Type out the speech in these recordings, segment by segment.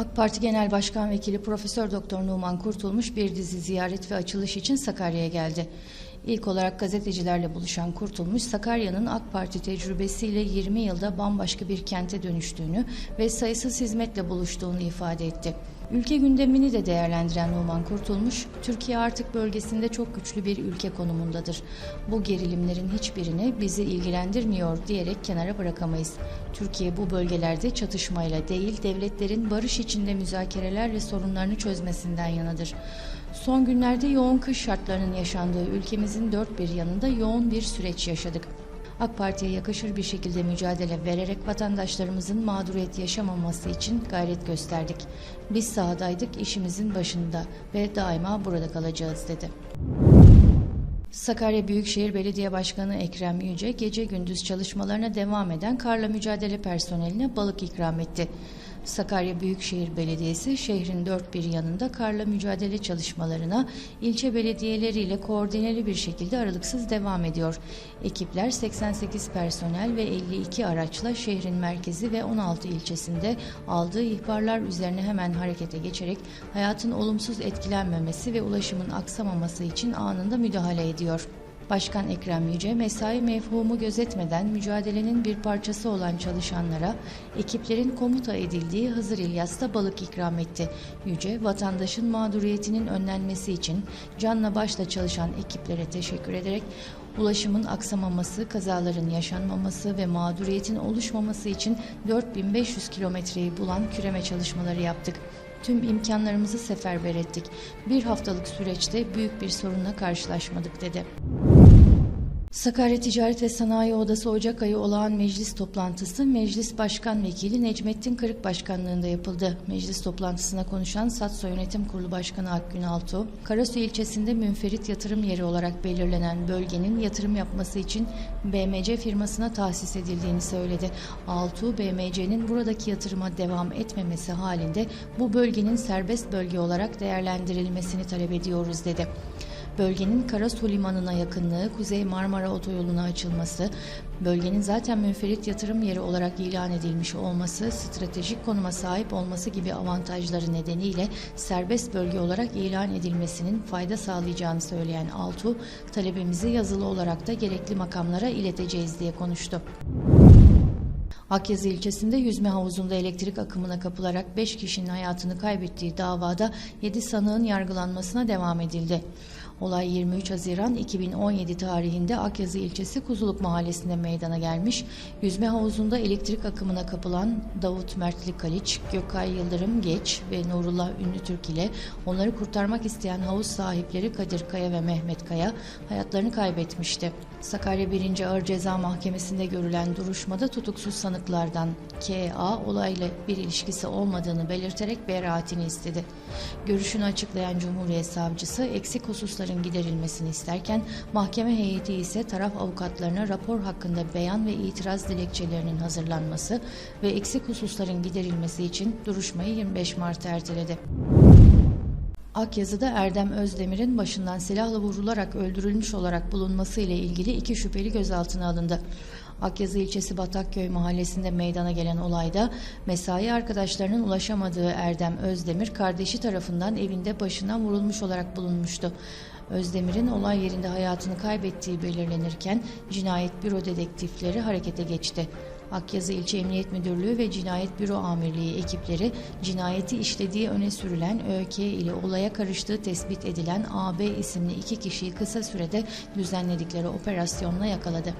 AK Parti Genel Başkan Vekili Profesör Doktor Numan Kurtulmuş bir dizi ziyaret ve açılış için Sakarya'ya geldi. İlk olarak gazetecilerle buluşan Kurtulmuş, Sakarya'nın AK Parti tecrübesiyle 20 yılda bambaşka bir kente dönüştüğünü ve sayısız hizmetle buluştuğunu ifade etti. Ülke gündemini de değerlendiren Numan Kurtulmuş, Türkiye artık bölgesinde çok güçlü bir ülke konumundadır. Bu gerilimlerin hiçbirini bizi ilgilendirmiyor diyerek kenara bırakamayız. Türkiye bu bölgelerde çatışmayla değil, devletlerin barış içinde müzakerelerle sorunlarını çözmesinden yanadır. Son günlerde yoğun kış şartlarının yaşandığı ülkemizin dört bir yanında yoğun bir süreç yaşadık. AK Parti'ye yakışır bir şekilde mücadele vererek vatandaşlarımızın mağduriyet yaşamaması için gayret gösterdik. Biz sahadaydık, işimizin başında ve daima burada kalacağız dedi. Sakarya Büyükşehir Belediye Başkanı Ekrem Yüce gece gündüz çalışmalarına devam eden karla mücadele personeline balık ikram etti. Sakarya Büyükşehir Belediyesi şehrin dört bir yanında karla mücadele çalışmalarına ilçe belediyeleriyle koordineli bir şekilde aralıksız devam ediyor. Ekipler 88 personel ve 52 araçla şehrin merkezi ve 16 ilçesinde aldığı ihbarlar üzerine hemen harekete geçerek hayatın olumsuz etkilenmemesi ve ulaşımın aksamaması için anında müdahale ediyor. Başkan Ekrem Yüce mesai mefhumu gözetmeden mücadelenin bir parçası olan çalışanlara ekiplerin komuta edildiği Hızır İlyas'ta balık ikram etti. Yüce vatandaşın mağduriyetinin önlenmesi için canla başla çalışan ekiplere teşekkür ederek ulaşımın aksamaması, kazaların yaşanmaması ve mağduriyetin oluşmaması için 4500 kilometreyi bulan küreme çalışmaları yaptık. Tüm imkanlarımızı seferber ettik. Bir haftalık süreçte büyük bir sorunla karşılaşmadık dedi. Sakarya Ticaret ve Sanayi Odası Ocak ayı olağan meclis toplantısı Meclis Başkan Vekili Necmettin Kırık Başkanlığında yapıldı. Meclis toplantısına konuşan Satso Yönetim Kurulu Başkanı Akgün Altuğ, Karasu ilçesinde münferit yatırım yeri olarak belirlenen bölgenin yatırım yapması için BMC firmasına tahsis edildiğini söyledi. Altuğ, BMC'nin buradaki yatırıma devam etmemesi halinde bu bölgenin serbest bölge olarak değerlendirilmesini talep ediyoruz dedi. Bölgenin Karasu Limanı'na yakınlığı, Kuzey Marmara Otoyolu'na açılması, bölgenin zaten münferit yatırım yeri olarak ilan edilmiş olması, stratejik konuma sahip olması gibi avantajları nedeniyle serbest bölge olarak ilan edilmesinin fayda sağlayacağını söyleyen Altu, talebimizi yazılı olarak da gerekli makamlara ileteceğiz diye konuştu. Akyazı ilçesinde yüzme havuzunda elektrik akımına kapılarak 5 kişinin hayatını kaybettiği davada 7 sanığın yargılanmasına devam edildi. Olay 23 Haziran 2017 tarihinde Akyazı ilçesi Kuzuluk mahallesinde meydana gelmiş. Yüzme havuzunda elektrik akımına kapılan Davut Mertli Kaliç, Gökay Yıldırım Geç ve Nurullah Ünlü Türk ile onları kurtarmak isteyen havuz sahipleri Kadir Kaya ve Mehmet Kaya hayatlarını kaybetmişti. Sakarya 1. Ağır Ceza Mahkemesi'nde görülen duruşmada tutuksuz sanıklardan K.A. olayla bir ilişkisi olmadığını belirterek beraatini istedi. Görüşünü açıklayan Cumhuriyet Savcısı eksik hususların giderilmesini isterken mahkeme heyeti ise taraf avukatlarına rapor hakkında beyan ve itiraz dilekçelerinin hazırlanması ve eksik hususların giderilmesi için duruşmayı 25 Mart'a erteledi. Akyazı'da Erdem Özdemir'in başından silahla vurularak öldürülmüş olarak bulunması ile ilgili iki şüpheli gözaltına alındı. Akyazı ilçesi Batakköy mahallesinde meydana gelen olayda mesai arkadaşlarının ulaşamadığı Erdem Özdemir kardeşi tarafından evinde başından vurulmuş olarak bulunmuştu. Özdemir'in olay yerinde hayatını kaybettiği belirlenirken cinayet büro dedektifleri harekete geçti. Akyazı İlçe Emniyet Müdürlüğü ve Cinayet Büro Amirliği ekipleri cinayeti işlediği öne sürülen ÖK ile olaya karıştığı tespit edilen AB isimli iki kişiyi kısa sürede düzenledikleri operasyonla yakaladı.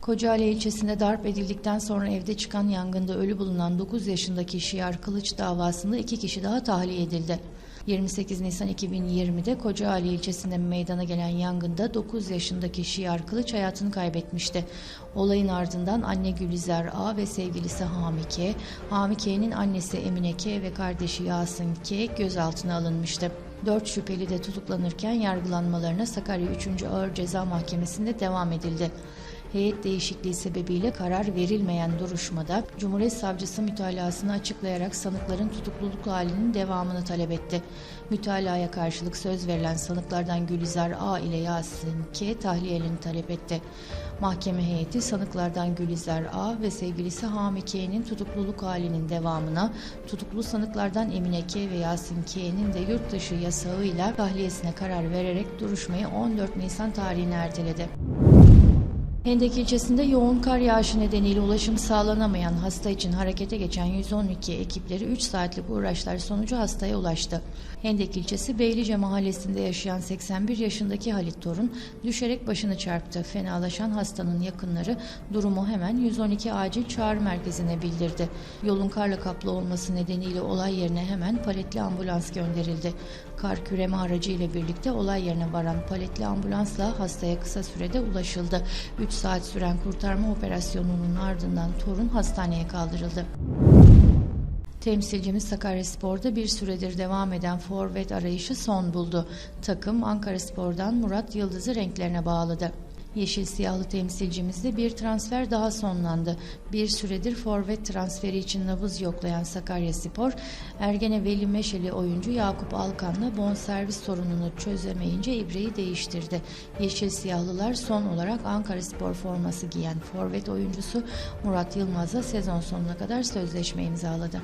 Kocaeli ilçesinde darp edildikten sonra evde çıkan yangında ölü bulunan 9 yaşındaki Şiar Kılıç davasında iki kişi daha tahliye edildi. 28 Nisan 2020'de Kocaeli ilçesinde meydana gelen yangında 9 yaşındaki Şiar Kılıç hayatını kaybetmişti. Olayın ardından anne Gülizar A ve sevgilisi Hami K, Hami K'nin annesi Emine K ve kardeşi Yasin K gözaltına alınmıştı. Dört şüpheli de tutuklanırken yargılanmalarına Sakarya 3. Ağır Ceza Mahkemesi'nde devam edildi. Heyet değişikliği sebebiyle karar verilmeyen duruşmada Cumhuriyet Savcısı mütalasını açıklayarak sanıkların tutukluluk halinin devamını talep etti. Mütalaya karşılık söz verilen sanıklardan Gülizar A ile Yasin K tahliyelerini talep etti. Mahkeme heyeti sanıklardan Gülizar A ve sevgilisi Hami K'nin tutukluluk halinin devamına, tutuklu sanıklardan Emine K ve Yasin K'nin de yurt dışı yasağıyla tahliyesine karar vererek duruşmayı 14 Nisan tarihine erteledi. Hendek ilçesinde yoğun kar yağışı nedeniyle ulaşım sağlanamayan hasta için harekete geçen 112 ekipleri 3 saatlik uğraşlar sonucu hastaya ulaştı. Hendek ilçesi Beylice mahallesinde yaşayan 81 yaşındaki Halit Torun düşerek başını çarptı. Fenalaşan hastanın yakınları durumu hemen 112 acil çağrı merkezine bildirdi. Yolun karla kaplı olması nedeniyle olay yerine hemen paletli ambulans gönderildi. Kar küreme aracı ile birlikte olay yerine varan paletli ambulansla hastaya kısa sürede ulaşıldı. 3 saat süren kurtarma operasyonunun ardından torun hastaneye kaldırıldı. Temsilcimiz Sakaryaspor'da bir süredir devam eden forvet arayışı son buldu. Takım Ankaraspor'dan Murat Yıldız'ı renklerine bağladı. Yeşil siyahlı temsilcimizde bir transfer daha sonlandı. Bir süredir forvet transferi için nabız yoklayan Sakaryaspor, Ergene Veli Meşeli oyuncu Yakup Alkan'la bonservis sorununu çözemeyince ibreyi değiştirdi. Yeşil siyahlılar son olarak Ankaraspor forması giyen forvet oyuncusu Murat Yılmaz'la sezon sonuna kadar sözleşme imzaladı.